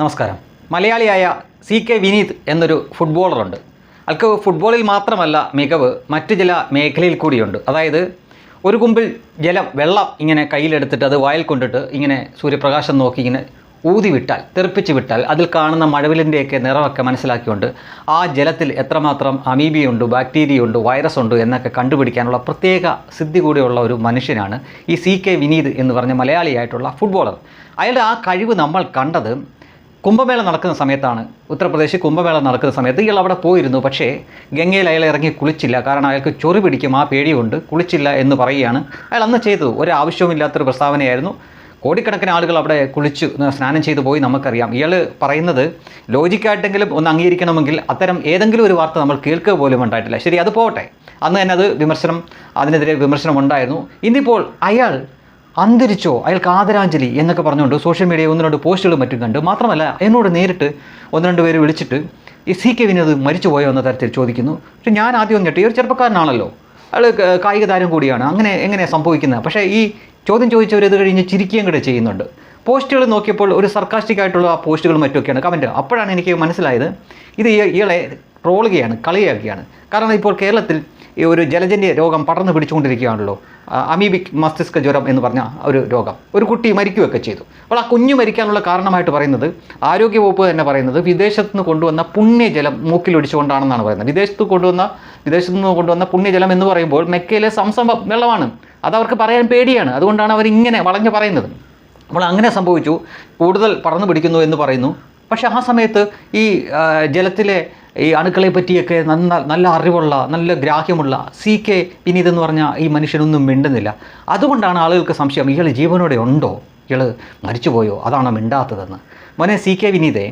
നമസ്കാരം. മലയാളിയായ C K Vineeth എന്നൊരു ഫുട്ബോളറുണ്ട്. അയാൾക്ക് ഫുട്ബോളിൽ മാത്രമല്ല മികവ് മറ്റ് ചില മേഖലയിൽ കൂടിയുണ്ട്. അതായത് ഒരു കുമ്പിൽ ജലം വെള്ളം ഇങ്ങനെ കയ്യിലെടുത്തിട്ട് അത് വായിൽ കൊണ്ടിട്ട് ഇങ്ങനെ സൂര്യപ്രകാശം നോക്കി ഇങ്ങനെ ഊതി വിട്ടാൽ തെറിപ്പിച്ച് വിട്ടാൽ അതിൽ കാണുന്ന മഴവിലിന്റെയൊക്കെ നിറമൊക്കെ മനസ്സിലാക്കിയുണ്ട് ആ ജലത്തിൽ എത്രമാത്രം അമീബിയുണ്ട് ബാക്ടീരിയ ഉണ്ട് വൈറസ് ഉണ്ട് എന്നൊക്കെ കണ്ടുപിടിക്കാനുള്ള പ്രത്യേക സിദ്ധി കൂടിയുള്ള ഒരു മനുഷ്യനാണ് ഈ സി കെ വിനീത് എന്ന് പറഞ്ഞ മലയാളിയായിട്ടുള്ള ഫുട്ബോളർ. അയാളുടെ ആ കഴിവ് നമ്മൾ കണ്ടത് കുംഭമേള നടക്കുന്ന സമയത്താണ് ഉത്തർപ്രദേശ് കുംഭമേള നടക്കുന്ന സമയത്ത് ഇയാൾ അവിടെ പോയിരുന്നു. പക്ഷേ ഗംഗയിൽ അയാൾ ഇറങ്ങി കുളിച്ചില്ല. കാരണം അയാൾക്ക് ചൊറി പിടിക്കും. ആ പേടിയുണ്ട്. കുളിച്ചില്ല എന്ന് പറയുകയാണ്. അയാൾ അന്ന് ചെയ്തു ഒരു ആവശ്യവുമില്ലാത്തൊരു പ്രസ്താവനയായിരുന്നു. കോടിക്കണക്കിന് ആളുകൾ അവിടെ കുളിച്ചു സ്നാനം ചെയ്തു പോയി നമുക്കറിയാം. ഇയാൾ പറയുന്നത് ലോജിക്കായിട്ടെങ്കിലും ഒന്ന് അംഗീകരിക്കണമെങ്കിൽ അത്തരം ഏതെങ്കിലും ഒരു വാർത്ത നമ്മൾ കേൾക്കുക പോലും ഉണ്ടായിട്ടില്ല. ശരി അത് പോകട്ടെ. അന്ന് തന്നെ അത് വിമർശനം അതിനെതിരെ വിമർശനം ഉണ്ടായിരുന്നു. ഇന്നിപ്പോൾ അയാൾ അന്തരിച്ചോ? അയാൾക്ക് ആദരാഞ്ജലി എന്നൊക്കെ പറഞ്ഞുകൊണ്ട് സോഷ്യൽ മീഡിയ ഒന്ന് രണ്ട് പോസ്റ്റുകളും മറ്റും കണ്ട് മാത്രമല്ല എന്നോട് നേരിട്ട് ഒന്ന് രണ്ട് പേര് വിളിച്ചിട്ട് ഈ സി കെ വിനോദ് മരിച്ചുപോയോ എന്ന തരത്തിൽ ചോദിക്കുന്നു. പക്ഷേ ഞാൻ ആദ്യം ഒന്ന് ഞെട്ടി ഒരു ചെറുപ്പക്കാരനാണല്ലോ. അയാൾ കായിക താരം കൂടിയാണ്. അങ്ങനെ എങ്ങനെയാണ് സംഭവിക്കുന്നത്? പക്ഷേ ഈ ചോദ്യം ചോദിച്ചവർ ഇത് കഴിഞ്ഞ് ചിരിക്കുകയും കൂടെ ചെയ്യുന്നുണ്ട്. പോസ്റ്റുകൾ നോക്കിയപ്പോൾ ഒരു സർക്കാസ്റ്റിക് ആയിട്ടുള്ള ആ പോസ്റ്റുകളും മറ്റുമൊക്കെയാണ് കമന്റ് അപ്പോഴാണ് എനിക്ക് മനസ്സിലായത് ഇത് ഇയ- ഇയാളെ ട്രോളുകയാണ് കളിയാക്കുകയാണ്. കാരണം ഇപ്പോൾ കേരളത്തിൽ ഈ ഒരു ജലജന്യ രോഗം പടർന്നു പിടിച്ചുകൊണ്ടിരിക്കുകയാണല്ലോ. അമീബിക് മസ്തിഷ്ക ജ്വരം എന്ന് പറഞ്ഞ ഒരു രോഗം. ഒരു കുട്ടി മരിക്കുകയൊക്കെ ചെയ്തു. അപ്പോൾ ആ കുഞ്ഞു മരിക്കാനുള്ള കാരണമായിട്ട് പറയുന്നത് ആരോഗ്യവകുപ്പ് തന്നെ പറയുന്നത് വിദേശത്ത് നിന്ന് കൊണ്ടുവന്ന പുണ്യജലം മൂക്കിലൊടിച്ചുകൊണ്ടാണെന്നാണ് പറയുന്നത്. വിദേശത്ത് കൊണ്ടുവന്ന വിദേശത്ത് നിന്ന് കൊണ്ടുവന്ന പുണ്യജലം എന്ന് പറയുമ്പോൾ മെക്കയിലെ സംസം വെള്ളമാണ്. അതവർക്ക് പറയാൻ പേടിയാണ്. അതുകൊണ്ടാണ് അവർ ഇങ്ങനെ വളഞ്ഞു പറയുന്നത്. അപ്പോൾ അങ്ങനെ സംഭവിച്ചു. കൂടുതൽ പറന്നു പിടിക്കുന്നു എന്ന് പറയുന്നു. പക്ഷേ ആ സമയത്ത് ഈ ജലത്തിലെ ഈ അണുക്കളെ പറ്റിയൊക്കെ നന്ന നല്ല അറിവുള്ള നല്ല ഗ്രാഹ്യമുള്ള സി കെ വിനീത് എന്ന് പറഞ്ഞ ഈ മനുഷ്യനൊന്നും മിണ്ടുന്നില്ല. അതുകൊണ്ടാണ് ആളുകൾക്ക് സംശയം ഇയാൾ ജീവനോടെ ഉണ്ടോ? ഇയാൾ മരിച്ചുപോയോ? അതാണോ മിണ്ടാത്തതെന്ന്. മോനെ സി കെ വിനീതെ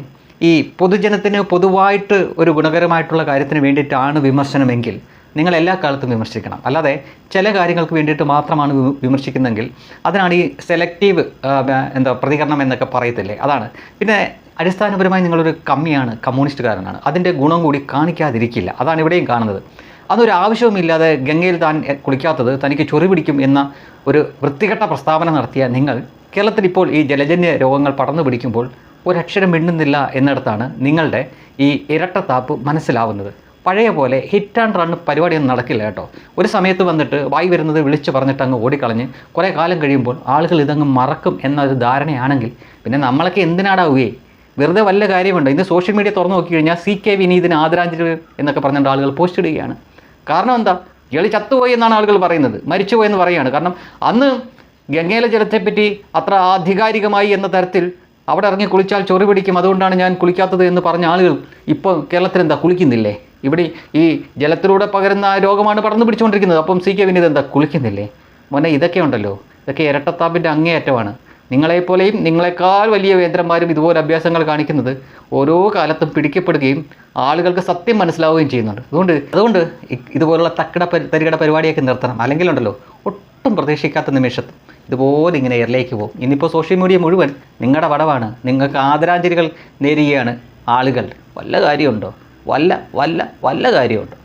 ഈ പൊതുജനത്തിന് പൊതുവായിട്ട് ഒരു ഗുണകരമായിട്ടുള്ള കാര്യത്തിന് വേണ്ടിയിട്ടാണ് വിമർശനമെങ്കിൽ നിങ്ങൾ എല്ലാ കാലത്തും വിമർശിക്കണം. അല്ലാതെ ചില കാര്യങ്ങൾക്ക് വേണ്ടിയിട്ട് മാത്രമാണ് വിമർശിക്കുന്നതെങ്കിൽ അതിനാണ് ഈ സെലക്റ്റീവ് എന്താ പ്രതികരണം എന്നൊക്കെ പറയത്തില്ലേ? അതാണ്. പിന്നെ അടിസ്ഥാനപരമായി നിങ്ങളൊരു കമ്മിയാണ് കമ്മ്യൂണിസ്റ്റുകാരനാണ്. അതിന്റെ ഗുണം കൂടി കാണിക്കാതിരിക്കില്ല. അതാണ് ഇവിടെയും കാണുന്നത്. അതൊരു ആവശ്യവുമില്ലാതെ ഗംഗയിൽ താൻ കുളിക്കാത്തത് തനിക്ക് ചൊറി പിടിക്കും എന്ന ഒരു വൃത്തികെട്ട പ്രസ്താവന നടത്തിയ നിങ്ങൾ കേരളത്തിൽ ഇപ്പോൾ ഈ ജലജന്യ രോഗങ്ങൾ പടർന്നു പിടിക്കുമ്പോൾ ഒരക്ഷരം മിണ്ടുന്നില്ല എന്നിടത്താണ് നിങ്ങളുടെ ഈ ഇരട്ടത്താപ്പ് മനസ്സിലാവുന്നത്. പഴയ പോലെ ഹിറ്റ് ആൻഡ് റൺ പരിപാടിയൊന്നും നടക്കില്ല കേട്ടോ. ഒരു സമയത്ത് വന്നിട്ട് വായി വരുന്നത് വിളിച്ച് പറഞ്ഞിട്ട് അങ്ങ് ഓടിക്കളഞ്ഞ് കുറേ കാലം കഴിയുമ്പോൾ ആളുകൾ ഇതങ്ങ് മറക്കും എന്നൊരു ധാരണയാണെങ്കിൽ പിന്നെ നമ്മളൊക്കെ എന്തിനാടാവുകയെ വെറുതെ വല്ല കാര്യമുണ്ട്? ഇന്ന് സോഷ്യൽ മീഡിയ തുറന്നു നോക്കി കഴിഞ്ഞാൽ സി കെ വിനീതിന് ആദരാഞ്ജലി എന്നൊക്കെ പറഞ്ഞുകൊണ്ട് ആളുകൾ പോസ്റ്റ് ഇടുകയാണ്. കാരണം എന്താ? ഇയാൾ ചത്തുപോയി എന്നാണ് ആളുകൾ പറയുന്നത്. മരിച്ചുപോയി എന്ന് പറയുകയാണ്. കാരണം അന്ന് ഗംഗയിലെ ജലത്തെപ്പറ്റി അത്ര ആധികാരികമായി എന്ന തരത്തിൽ അവിടെ ഇറങ്ങി കുളിച്ചാൽ ചൊറി പിടിക്കും. അതുകൊണ്ടാണ് ഞാൻ കുളിക്കാത്തത് എന്ന് പറഞ്ഞ ആളുകൾ ഇപ്പോൾ കേരളത്തിൽ എന്താ കുളിക്കുന്നില്ലേ? ഇവിടെ ഈ ജലത്തിലൂടെ പകരുന്ന രോഗമാണ് പടർന്നു പിടിച്ചുകൊണ്ടിരിക്കുന്നത്. അപ്പം സി കെ വിനീത് എന്താ കുളിക്കുന്നില്ലേ? മോനെ ഇതൊക്കെ ഉണ്ടല്ലോ. ഇതൊക്കെ ഇരട്ടത്താപ്പിന്റെ അങ്ങേയറ്റമാണ്. നിങ്ങളെപ്പോലെയും നിങ്ങളെക്കാൾ വലിയ വേന്ദ്രന്മാരും ഇതുപോലെ അഭ്യാസങ്ങൾ കാണിക്കുന്നത് ഓരോ കാലത്തും പിടിക്കപ്പെടുകയും ആളുകൾക്ക് സത്യം മനസ്സിലാവുകയും ചെയ്യുന്നുണ്ട്. അതുകൊണ്ട് അതുകൊണ്ട് ഇതുപോലുള്ള തക്കട തരികട പരിപാടിയൊക്കെ നിർത്തണം. അല്ലെങ്കിൽ ഉണ്ടല്ലോ ഒട്ടും പ്രതീക്ഷിക്കാത്ത നിമിഷത്ത് ഇതുപോലെ ഇങ്ങനെ എയറിലേക്ക് പോകും. ഇന്നിപ്പോൾ സോഷ്യൽ മീഡിയ മുഴുവൻ നിങ്ങളുടെ വടവാണ്. നിങ്ങൾക്ക് ആദരാഞ്ജലികൾ നേരുകയാണ് ആളുകൾ. വല്ല കാര്യമുണ്ടോ? വല്ല വല്ല വല്ല കാര്യമുണ്ടോ?